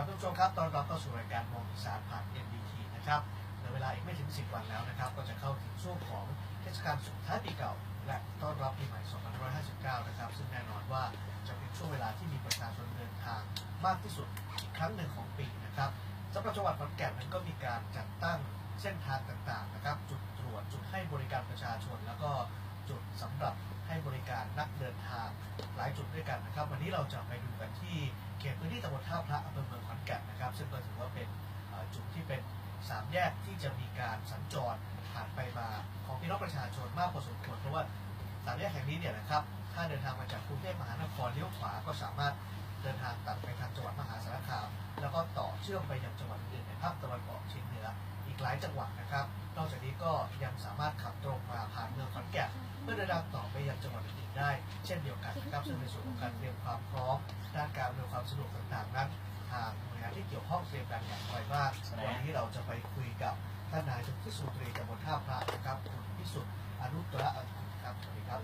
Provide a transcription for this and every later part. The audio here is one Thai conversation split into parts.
ครับทุกผู้ชมครับตอนรับเข้าสู่รายการมองอีสานผ่าน NBT นะครับในเวลาอีกไม่ถึง 10 วันแล้วนะครับ ก็จะเข้าถึงช่วงของเทศกาลสุดท้ายปีเก่า และต้อนรับปีใหม่ 2559 นะครับ ซึ่งแน่นอนว่าจะเป็นช่วงเวลาที่มีประชาชนเดินทางมากที่สุดอีกครั้งหนึ่งของปีนะครับสำหรับจังหวัดขอนแก่นนั้นก็มีการจัดตั้งเส้นทางต่างๆนะครับ จุดตรวจจุดให้บริการประชาชน แล้วก็จุดสำหรับให้บริการนักเดินทางหลายจุดด้วยกันนะครับ วันนี้เราจะไปดูกันที่เขตพื้นที่ตำบลท่าพระอำเภอเมืองขอ นแก่นนะครับซึ่งก็ถือว่าเป็นจุดที่เป็นสามแยกที่จะมีการสัญจรผ่านไปมาของพี่น้องประชาชนมากพอสมควรเพราะว่าสามแยกแห่งนี้เนี่ยนะครับถ้าเดินทางมาจากกรุงเทพมหานครเลี้ยวขวาก็สามารถเดินทางตัดไปทางจังหวัดมหาสารคาม แล้วก็ต่อเชื่อมไปยังจังหวัดอื่นในภาคตะวันออกเฉียงเหนืออีกหลายจังหวัดนะครับ นอกจากนี้ก็ยังสามารถขับตรงมาผ่านเมืองขอนแก่นเพื่อเดินทางต่อไปยังจังหวัดอื่นๆได้ เช่นเดียวกันนะครับซึ่งในส่วนของการเตรียมความพร้อมด้านการอำนวยความสะดวกต่างๆนั้น การอย่างไรบ้างวันนี้เราจะไปคุยกับท่านนายกเทศมนตรีตำบลท่าพระนะครับคุณพิสุทธิ์อนุตระอันกุครับสวัสดีครับ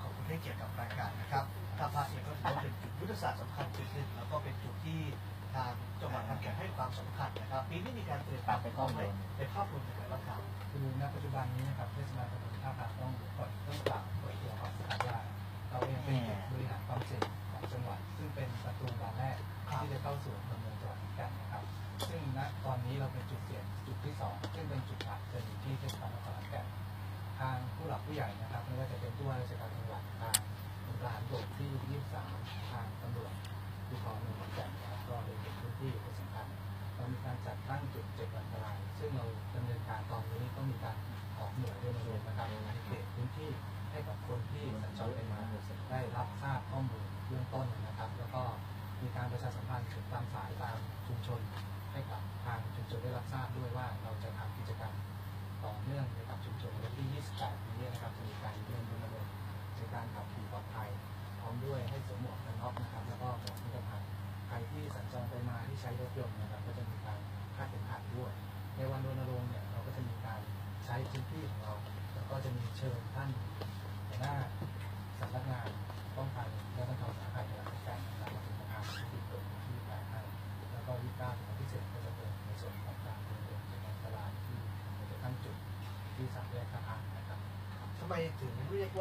ขอบคุณให้เกียรติกับรายการนะครับท่าพระเองก็ถือว่าเป็นจุดยุทธศาสตร์สำคัญจุดหนึ่งแล้วก็เป็นจุดที่ทางจังหวัดขอนแก่นให้ความสำคัญนะครับปีนี้มีการเตรียมความพร้อมในในภาพรวมในแต่ละคราวคือณปัจจุบันนี้นะครับเทศบาลตำบลท่าพระต้องก่อนต้องกล่าวไว้ตัวก่อนนะครับาสู่อำเภอเมืองจังหวัดขอนแก่นนะครับ ซึ่งณตอนนี้เราเป็นจุดเสี่ยงจุดที่สองซึ่งเป็นจุดหลักจะอยู่ที่เทศบาลนครแก่นทางผู้หลักผู้ใหญ่นะครับไม่ว่าจะเป็นผู้ว่าราชการจังหวัดทางองค์การบกที่23ทางตำรวจภูธรเมืองขอนแก่นนะครับก็เลยเป็นพื้นที่เป็นสำคัญเรามีการจัดตั้งจุดเจ็ดอันตราย ซึ่งเราดำเนินการตอนนี้ต้องมีการออกหน่วยรณรงค์นะครับในเขตพื้นที่ให้กับคนที่สัญจรไปมาได้รับทราบข้อมูลเบื้องต้นนะครับ แล้วก็ มีการประชาสัมพันธ์ถึงตามสายตามชุมชนให้กับทางชุมชนได้รับทราบด้วยว่าเราจะทำกิจกรรมต่อเนื่องในกับชุมชนในวันที่ 28 นี้นะครับจะมีการเดินรณรงค์ในการขับขี่ปลอดภัยพร้อมด้วยให้สวมหมวกกันน็อกนะครับ แล้วก็หมวกนิรภัยใครที่สัญจรไปมาที่ใช้รถยนต์นะครับ ก็จะมีการคาดเข็มขัดด้วย ในวันรณรงค์เนี่ยเราก็จะมีการใช้พื้นที่ของเรา แล้วก็จะมีเชิญท่านหน้า ไปถึงเรียกว่า